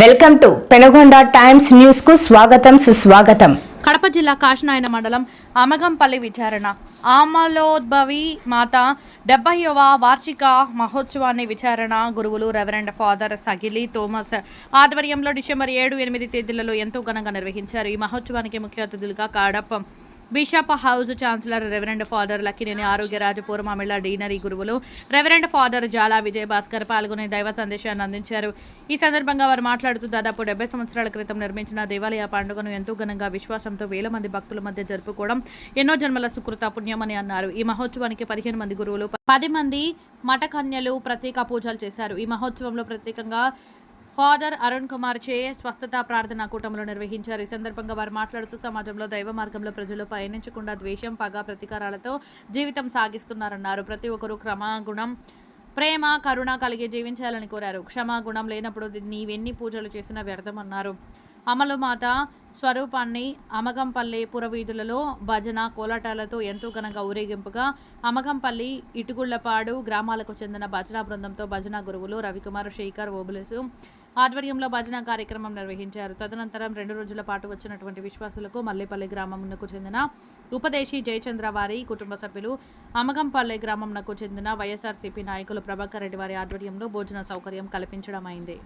Welcome to Penagonda times న్యూస్కు స్వాగతం సుస్వాగతం. కడప జిల్లా కాశనాయన మండలం అమగంపల్లి విచారణ. ఆమలోద్భవి మాత డెబ్బైవ వార్షిక మహోత్సవాన్ని విచారణ. గురువులు రెవరెండ్ ఫాదర్ సగిలి థోమస్ ఆధ్వర్యంలో డిసెంబర్ ఏడు ఎనిమిది తేదీలలో ఎంతో ఘనంగా నిర్వహించారు. ఈ మహోత్సవానికి ముఖ్య అతిథులుగా Kadapa bishop house chancellor reverend father Lakkineni Arogyaraju పూర్వమిళ deanery గురువులు రెవరెండ్ ఫాదర్ జాలా విజయ్ భాస్కర్ పాల్గొని దైవ సందేశాన్ని అందించారు ఈ సందర్భంగా వారు మాట్లాడుతూ దాదాపు డెబ్బై సంవత్సరాల క్రితం నిర్మించిన దేవాలయ పండుగను ఎంతో ఘనంగా విశ్వాసంతో వేల మంది భక్తుల మధ్య జరుపుకోవడం ఎన్నో జన్మల సుకృత పుణ్యమని అన్నారు. ఈ మహోత్సవానికి పదిహేను మంది గురువులు పది మంది మఠకన్యలు ప్రత్యేక పూజలు చేశారు. ఈ మహోత్సవంలో ప్రత్యేకంగా ఫాదర్ అరుణ్ కుమార్ చే స్వస్థత ప్రార్థనా కూటంలో నిర్వహించారు. ఈ సందర్భంగా వారు మాట్లాడుతూ సమాజంలో దైవ మార్గంలో ప్రజలు పయనించకుండా ద్వేషం పగ ప్రతీకారాలతో జీవితం సాగిస్తున్నారన్నారు. ప్రతి ఒక్కరూ క్రమాగుణం ప్రేమ కరుణ కలిగి జీవించాలని కోరారు. క్షమాగుణం లేనప్పుడు నీవెన్ని పూజలు చేసినా వ్యర్థమన్నారు. అమలు మాత స్వరూపాన్ని అమగంపల్లి పురవీధులలో భజన కోలాటాలతో ఎంతో ఘనంగా ఊరేగింపుగా అమగంపల్లి ఇటుగుళ్ళపాడు గ్రామాలకు చెందిన భజన బృందంతో భజన గురువులు రవికుమార్ శేఖర్ ఓబులసు ఆధ్వర్యంలో భజన కార్యక్రమం నిర్వహించారు. తదనంతరం రెండు రోజుల పాటు వచ్చినటువంటి విశ్వాసులకు మల్లేపల్లి గ్రామంకు చెందిన ఉపదేశి జయచంద్ర వారి కుటుంబ సభ్యులు అమగంపల్లి గ్రామంకు చెందిన వైఎస్ఆర్సీపీ నాయకులు ప్రభాకర్ రెడ్డి వారి ఆధ్వర్యంలో భోజన సౌకర్యం కల్పించడం అయింది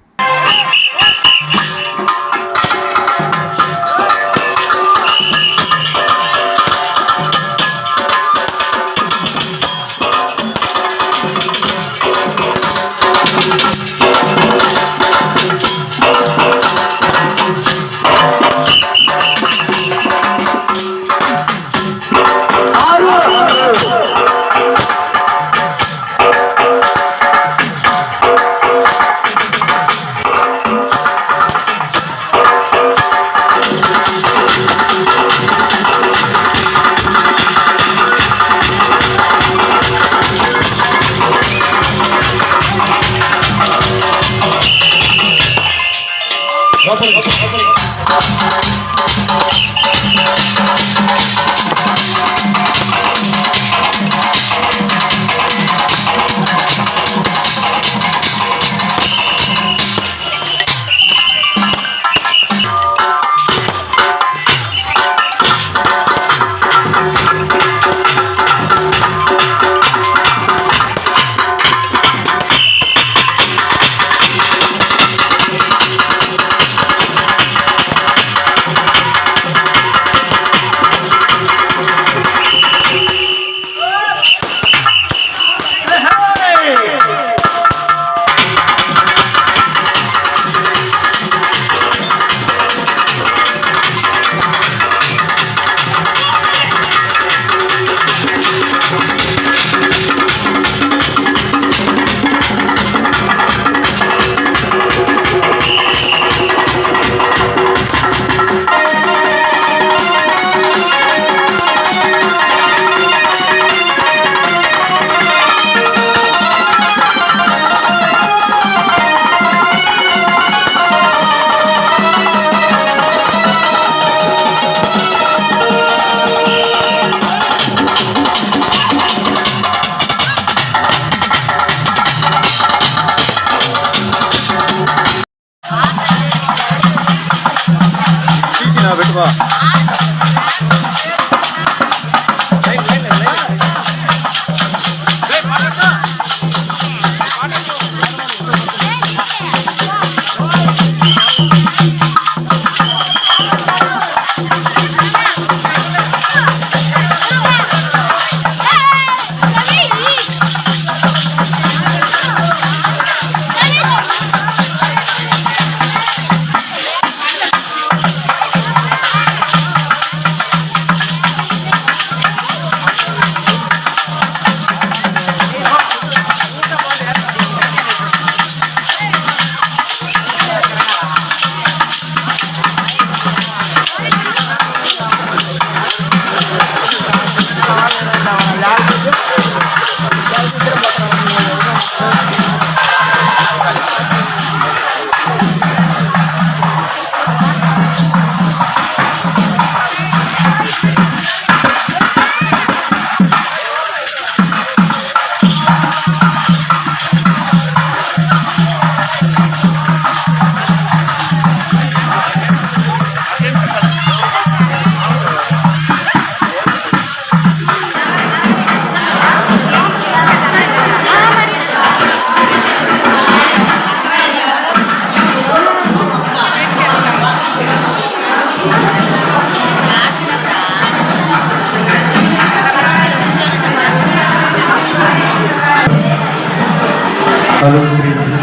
Hallowed praise Him.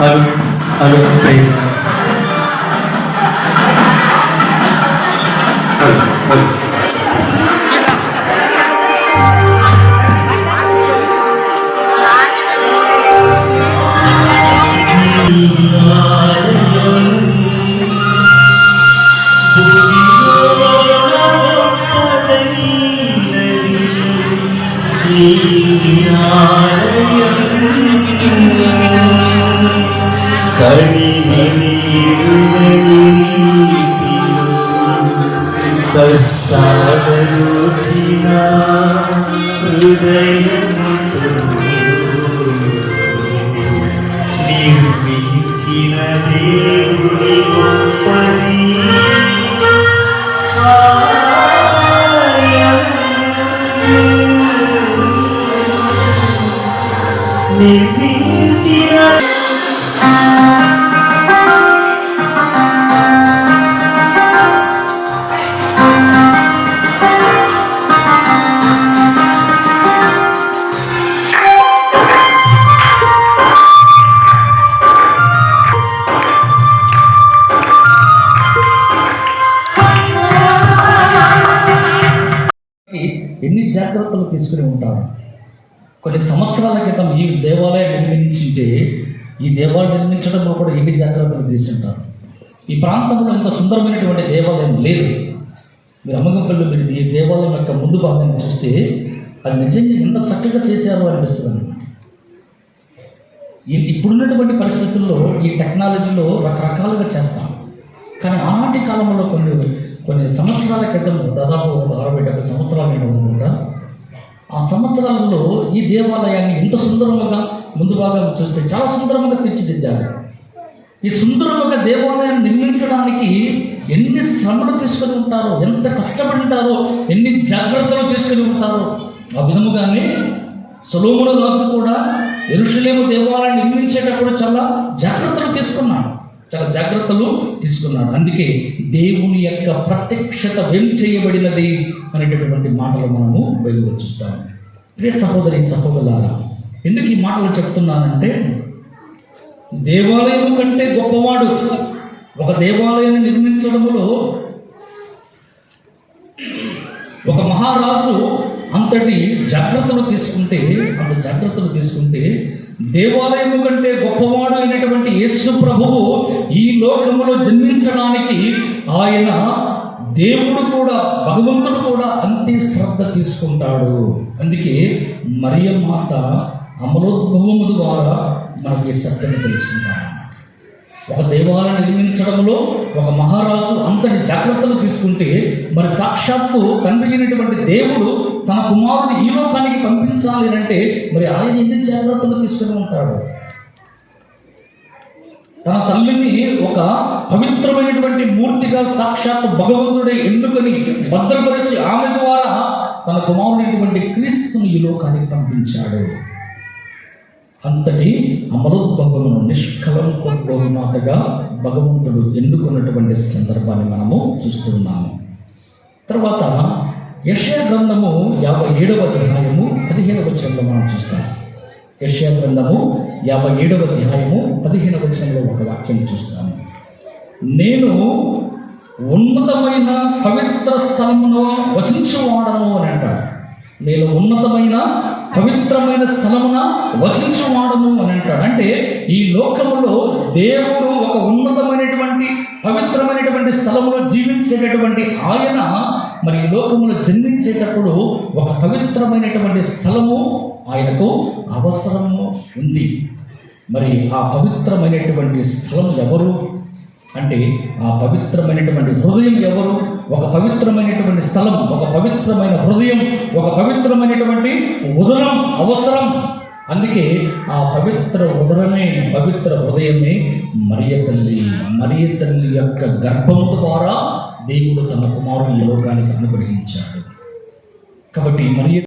Hallowed, hallowed praise ఎన్ని జాగ్రత్తలు తీసుకుని ఉంటారు? కొన్ని సంవత్సరాల క్రితం ఈ దేవాలయం నిర్మించింటే ఈ దేవాలయం నిర్మించడంలో కూడా ఎన్ని జాగ్రత్తలు తీసుంటారు ఈ ప్రాంతంలో ఇంత సుందరమైనటువంటి దేవాలయం లేదు. మీరు అమ్మగంపల్లి మీరు ఈ దేవాలయం యొక్క ముందు భాగాన్ని చూస్తే అది నిజంగా ఎంత చక్కగా చేశారో అనిపిస్తుంది అన్నమాట. ఈ- ఇప్పుడున్నటువంటి పరిస్థితుల్లో ఈ టెక్నాలజీలో రకరకాలుగా చేస్తాం. కానీ ఆనాటి కాలంలో కొన్ని కొన్ని సంవత్సరాల క్రితం దాదాపు అరవై డెబ్బై సంవత్సరాల క్రితం కూడా ఆ సంవత్సరాలలో ఈ దేవాలయాన్ని ఇంత సుందరముగా ముందు భాగం చూస్తే చాలా సుందరముగా తీర్చిదిద్దారు. ఈ సుందరముగా దేవాలయాన్ని నిర్మించడానికి ఎన్ని శ్రమలు తీసుకొని ఉంటారో ఎంత కష్టపడి ఉంటారో ఎన్ని జాగ్రత్తలు తీసుకొని ఉంటారో ఆ విధముగానే సొలోముడు రాజు కూడా ఎరుషులేము దేవాలయాన్ని నిర్మించేటప్పుడు చాలా జాగ్రత్తలు తీసుకున్నాడు. చాలా జాగ్రత్తలు తీసుకున్నాడు. అందుకే దేవుని యొక్క ప్రత్యక్షత వెం చేయబడినది అనేటటువంటి మాటలు మనము బయలుదేరి చూస్తాము ప్రియ సహోదరి సహోదరులారా ఎందుకు ఈ మాటలు చెప్తున్నానంటే దేవాలయం కంటే గొప్పవాడు ఒక దేవాలయాన్ని నిర్మించడంలో ఒక మహారాజు అంతటి జాగ్రత్తలు తీసుకుంటే అంత జాగ్రత్తలు తీసుకుంటే దేవాలయం కంటే గొప్పవాడు అయినటువంటి యేసు ప్రభువు ఈ లోకంలో జన్మించడానికి ఆయన దేవుడు కూడా భగవంతుడు కూడా అంతే శ్రద్ధ తీసుకుంటాడు. అందుకే మరియ మాత అమలోద్భవము ద్వారా మనకి ఈ సత్యం తెలుసుకుంటాడు. ఒక దేవాలయం నిర్మించడంలో ఒక మహారాజు అంతటి జాగ్రత్తలు తీసుకుంటే మరి సాక్షాత్తు తండ్రి అయినటువంటి దేవుడు తన కుమారుని ఈ లోకానికి పంపించాలి అంటే మరి ఆయన ఎన్ని జాగ్రత్తలు తీసుకుని ఉంటాడు? తన తల్లిని ఒక పవిత్రమైనటువంటి మూర్తిగా సాక్షాత్ భగవంతుడే ఎన్నుకొని భద్రపరిచి ఆమె ద్వారా తన కుమారుడైనటువంటి క్రీస్తుని ఈ లోకానికి పంపించాడు. అంతటి అమలోద్భవమును నిష్కలంకోమాతగా భగవంతుడు ఎన్నుకున్నటువంటి సందర్భాన్ని మనము చూస్తున్నాము తర్వాత యశ్యా గ్రంథము యాభై ఏడవ అధ్యాయము పదిహేనవ వచనంలో మనం చూస్తాం. యశ్యా గ్రంథము యాభై ఏడవ అధ్యాయము పదిహేనవ వచనంలో ఒక వాక్యం చూస్తాము నేను ఉన్నతమైన పవిత్ర స్థలమును వసించువాడను అని అంటాడు. నేను ఉన్నతమైన పవిత్రమైన స్థలమున వసించువాడను అని అంటాడు. అంటే ఈ లోకములో దేవుడు ఒక ఉన్నతమైనటువంటి పవిత్రమైనటువంటి స్థలంలో జీవించేటటువంటి ఆయన మరి ఈ లోకములో జన్మించేటప్పుడు ఒక పవిత్రమైనటువంటి స్థలము ఆయనకు అవసరము ఉంది. మరి ఆ పవిత్రమైనటువంటి స్థలం ఎవరు? అంటే ఆ పవిత్రమైనటువంటి హృదయం ఎవరు? ఒక పవిత్రమైనటువంటి స్థలం ఒక పవిత్రమైన హృదయం ఒక పవిత్రమైనటువంటి ఉదరం అవసరం. అందుకే ఆ పవిత్ర ఉదరమే పవిత్ర హృదయమే మరియ తల్లి మరియ తల్లి యొక్క గర్భం ద్వారా దేవుడు తన కుమారుని లోకానికి అనుగ్రహించాడు. కాబట్టి మరియ